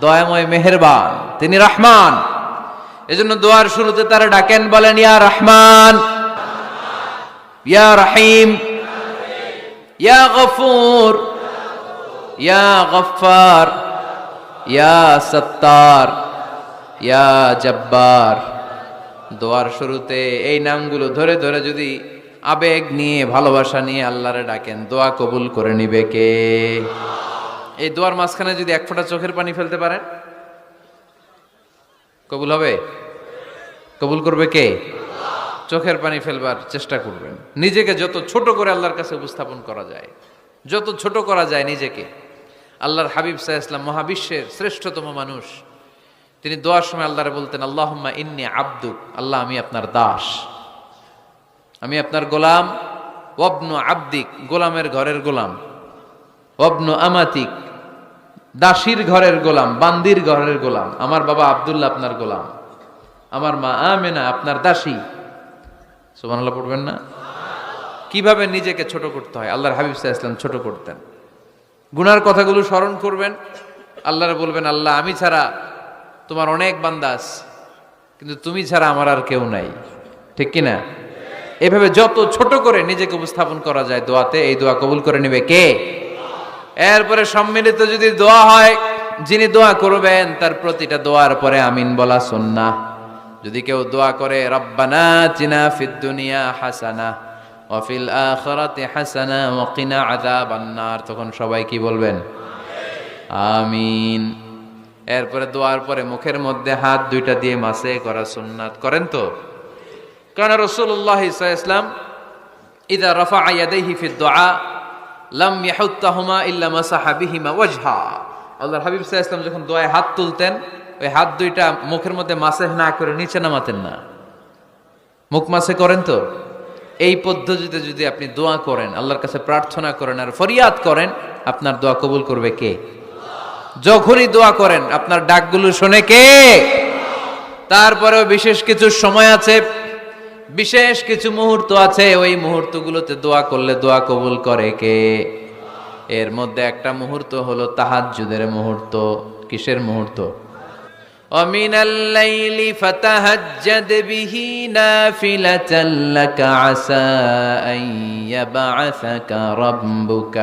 দয়াময় মেহেরবান, তিনি রহমান। এজন্য দোয়ার শুরুতে তারা ডাকেন, বলেন, ইয়া রহমান, ইয়া রহিম, ইয়া গফুর, ইয়া গফার ইয়া সত্তার, ইয়া জব্বার। দোয়ার শুরুতে এই নামগুলো ধরে ধরে যদি আবেগ নিয়ে, ভালোবাসা নিয়ে আল্লাহরে ডাকেন, দোয়া কবুল করে নিবে কে? এই দোয়ার মাঝখানে যদি এক ফোঁটা চোখের পানি ফেলতে পারেন, কবুল হবে? কবুল করবে কে? চোখের পানি ফেলবার চেষ্টা করবেন। নিজেকে যত ছোট করে আল্লাহর কাছে উপস্থাপন করা যায়, যত ছোট করা যায় নিজেকে। আল্লাহর হাবিব সাহা ইসলাম মহাবিশ্বের শ্রেষ্ঠতম মানুষ। তিনি দোয়ার সময় আল্লাহরে বলতেন, আল্লাহম্মা ইন্নি আব্দুক আল্লাহ আমি আপনার দাস। আমি আপনার গোলাম। ওবনু আব্দিক, গোলামের ঘরের গোলাম। ওবনু আমাতিক দাসীর ঘরের গোলাম, বান্দির ঘরের গোলাম, আমার বাবা আব্দুল্লাহ আপনার গোলাম, আমার মা আমেনা আপনার দাসী। সুবহানাল্লাহ পড়বেন না? কীভাবে নিজেকে ছোট করতে হয়? আল্লাহর হাবিব সাহা ইসলাম ছোট করতেন। গুনার কথাগুলো স্মরণ করবেন। আল্লাহরে বলবেন, আল্লাহ, আমি ছাড়া তোমার অনেক বান্দাস কিন্তু তুমি ছাড়া আমার আর কেউ নাই। ঠিক কি না? এভাবে যত ছোট করে নিজেকে উপস্থাপন করা যায় দোয়াতে, এই দোয়া কবুল করে নেবে কে? এরপরে সম্মিলিত যদি দোয়া হয়, যিনি দোয়া করবেন, তার প্রতিটা দোয়ার পরে আমিন বলা সুন্না যদি কেউ দোয়া করে, রব্বানা চিনা ফিদ্দুনিয়া হাসানা ওয়াফিল আখিরাতি হাসানা, ওয়া কিনা আযাবান্নার। তখন সবাই কি বলবেন? আমিন। এরপরে দোয়ার পরে মুখের মধ্যে হাত দুইটা দিয়ে মাসে করা সুন্নাত করেন তো? কারণ রসুল্লাহ ইসলাম ইদা রফা আয়াদাইহি ফি দোয়া লাম ইয়াহুত্তাহুমা ইল্লা মাসাহা বিহিমা ওয়াজহা। আল্লাহর হাবিব ইসলাম যখন দোয়ায় হাত তুলতেন, ওই হাত দুইটা মুখের মধ্যে মাসেহ না করে নিচে নামাতেন না। মুখ মাসে করেন তো? এই পদ্ধতিতে যদি আপনি দোয়া করেন, আল্লাহর কাছে প্রার্থনা করেন আর ফরিয়াদ করেন, আপনার দোয়া কবুল করবে কে? যখনই দোয়া করেন, আপনার ডাকগুলো শোনে কে? তারপরেও বিশেষ কিছু সময় আছে বিশেষ কিছু মুহূর্ত আছে ওই মুহূর্তগুলোতে দোয়া করলে দোয়া কবুল করে কে এর মধ্যে একটা মুহূর্ত হলো তাহাজ্জুদের মুহূর্ত কিসের মুহূর্ত ومن الليل فتهجد به نافلة لك عسى أن يبعثك ربك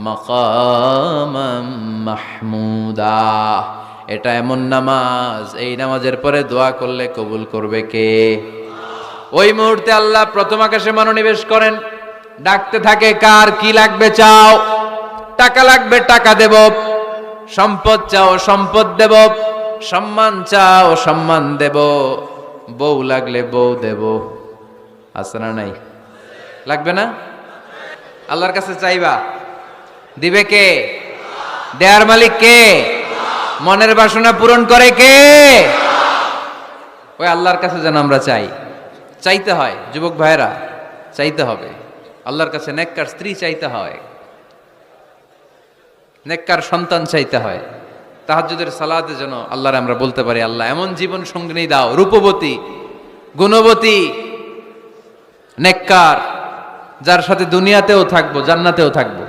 مقاما محمودا এটা এমন নামাজ এই নামাজের পরে দোয়া করলে কবুল করবে কে ওই মুহূর্তে আল্লাহ প্রথম আকাশে মনোনিবেশ করেন। ডাকতে থাকে, কার কি লাগবে চাও? টাকা লাগবে, টাকা দেব। সম্পদ চাও, সম্পদ দেব। সম্মান চাও, সম্মান দেব। বউ লাগলে বউ দেব। আছে না নাই? লাগবে না? আল্লাহর কাছে চাইবা। দিবে কে? দেয়ার মালিক কে? মনের বাসনা পূরণ করে কে? ওই আল্লাহর কাছে যেন আমরা চাই। চাইতে হয়, যুবক ভাইরা চাইতে হবে। আল্লাহর কাছে নেককার স্ত্রী চাইতে হয়। নেককার সন্তান চাইতে হয়। তাহাজ্জুদের সালাতে যেন আল্লাহর আমরা বলতে পারি, আল্লাহ, এমন জীবন সঙ্গিনী দাও, রূপবতী, গুণবতী, নেককার, যার সাথে দুনিয়াতেও থাকব, জান্নাতেও থাকব।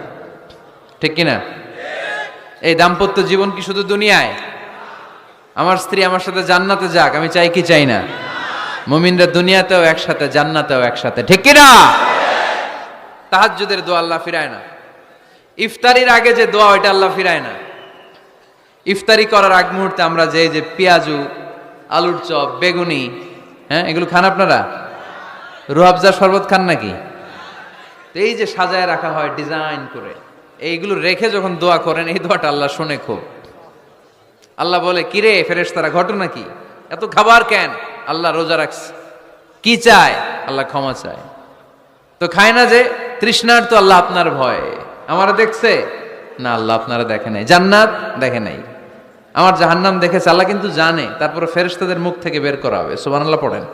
ঠিক কিনা এই দাম্পত্য জীবন কি শুধু দুনিয়ায়? আমার স্ত্রী আমার সাথে জান্নাতে যাক, আমি চাই কি চাই না? মুমিনরা দুনিয়াতেও একসাথে, জান্নাতেও একসাথে। ঠিক কিনা তাহাজ্জুদের দোয়া আল্লাহ ফিরায় না। ইফতারির আগে যে দোয়া, ওইটা আল্লাহ ফিরায় না। ইফতারি করার আগ মুহূর্তে আমরা যে যে পেঁয়াজু, আলুর চপ, বেগুনি হ্যাঁ এগুলো খান আপনারা? রুহাবজা শরবত খান নাকি? এই যে সাজায় রাখা হয় ডিজাইন করে, এইগুলো রেখে যখন দোয়া করেন, এই দোয়াটা আল্লাহ শুনে খুব। আল্লাহ বলে, কিরে ফেরেস তারা ঘটনা কি? এত খাবার কেন? আল্লাহ রোজা রাখছে। কি চায়? আল্লাহ ক্ষমা চায়। তো খায় না যে, তৃষ্ণার তো আল্লাহ আপনার ভয়। আমার দেখছে? না, আল্লাহ আপনারা দেখে নাই। জান্নাত দেখে নাই। আমার জাহান্নাম দেখেছে, আল্লাহ কিন্তু জানে। তারপরে ফেরেশতাদের মুখ থেকে বের করা হবে। সুবহানাল্লাহ পড়েন।